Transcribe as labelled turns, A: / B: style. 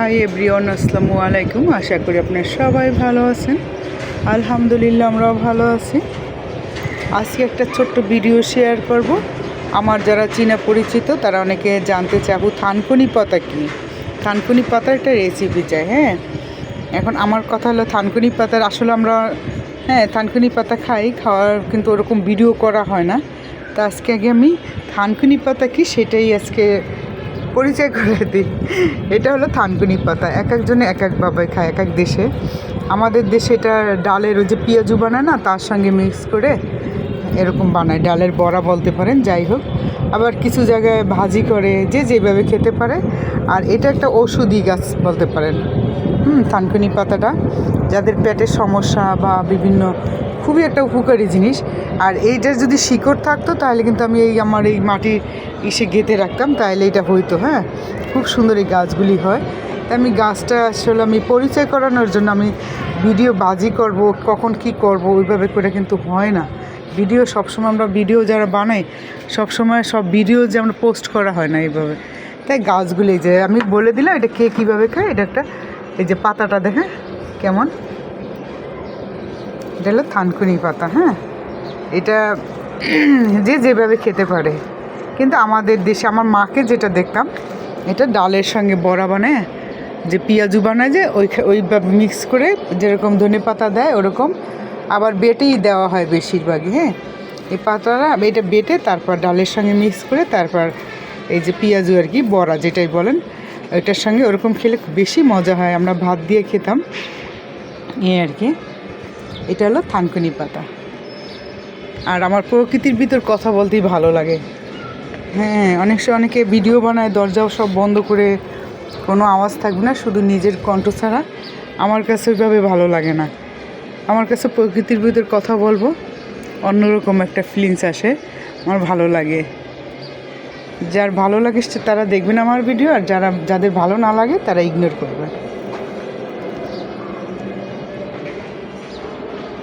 A: Hi everyone, আসসালামু আলাইকুম। আশা করি আপনারা সবাই ভালো আছেন। আলহামদুলিল্লাহ, আমরাও ভালো আছি। আজকে একটা ছোট্ট ভিডিও শেয়ার করব। আমার যারা চীনা পরিচিত, তারা অনেকে জানতে চাবো থানকুনি পাতা কী? থানকুনি পাতার একটা রেসিপি চাই হ্যাঁ? এখন আমার কথা হলো, থানকুনি পাতার আসলে আমরা হ্যাঁ থানকুনি পাতা খাই, খাওয়ার কিন্তু ওরকম ভিডিও করা হয় না। তা আজকে আগে আমি, থানকুনি পাতা কি? সেটাই আজকে পরিচয় করে দিই। এটা হলো থানকুনি পাতা। এক একজনে এক এক ভাবে খায়, এক এক দেশে। আমাদের দেশে এটা ডালের ওই যে পিঁয়াজু বানায় না, তার সঙ্গে মিক্স করে এরকম বানায়। ডালের বড়া বলতে পারেন, যাই হোক। আবার কিছু জায়গায় ভাজি করে, যে যেভাবে খেতে পারে। আর এটা একটা ওষুধি গাছ বলতে পারেন। হুম, থানকুনি পাতাটা, যাদের পেটের সমস্যা বা বিভিন্ন খুবই একটা উপকারী জিনিস। আর এইটার যদি শিকড় থাকতো, তাহলে কিন্তু আমি এই আমার এই মাটির ইসে গেঁথে রাখতাম, তাহলে এটা হইতো হ্যাঁ? খুব সুন্দর এই গাছগুলি হয়। আমি গাছটা আসলে আমি পরিচয় করানোর জন্য আমি ভিডিও বাজি করব, কখন কি করব, ওইভাবে করে কিন্তু হয় না। ভিডিও সবসময় আমরা ভিডিও যারা বানাই, সবসময় সব ভিডিও যে আমরা পোস্ট করা হয় না এইভাবে। তাই গাছগুলি যে আমি বলে দিলাম, এটা কে কীভাবে খায়, এটা একটা এই যে পাতাটা দেখে কেমন? এটা হলো থানকুনি পাতা হ্যাঁ? এটা যে যেভাবে খেতে পারে। কিন্তু আমাদের দেশে, আমার মাকে যেটা দেখতাম, এটা ডালের সঙ্গে বড়া বানায়, যে পেঁয়াজু বানায় যে, ওই ওইভাবে মিক্স করে যেরকম ধনে পাতা দেয়, ওরকম। আবার বেটেই দেওয়া হয় বেশিরভাগই হ্যাঁ? এই পাতাটা, এটা বেটে তারপর ডালের সঙ্গে মিক্স করে তারপর এই যে পেঁয়াজু আর কি, বড়া যেটাই বলেন ওইটার সঙ্গে ওরকম খেলে বেশি মজা হয়। আমরা ভাত দিয়ে খেতাম। এই আর কি। এটা হলো থানকুনি পাতা। আর আমার প্রকৃতির ভিতর কথা বলতেই ভালো লাগে। হ্যাঁ অনেক সময় অনেকে ভিডিও বানায়, দরজাও সব বন্ধ করে, কোনো আওয়াজ থাকবে না, শুধু নিজের কণ্ঠ ছাড়া। আমার কাছে ওইভাবে ভালো লাগে না। আমার কাছে প্রকৃতির ভিতর কথা বলব, অন্যরকম একটা ফিলিংস আসে। আমার ভালো লাগে। যার ভালো লাগে তারা দেখবেন আমার ভিডিও আর যারা যাদের ভালো না লাগে, তারা ইগনোর করবে।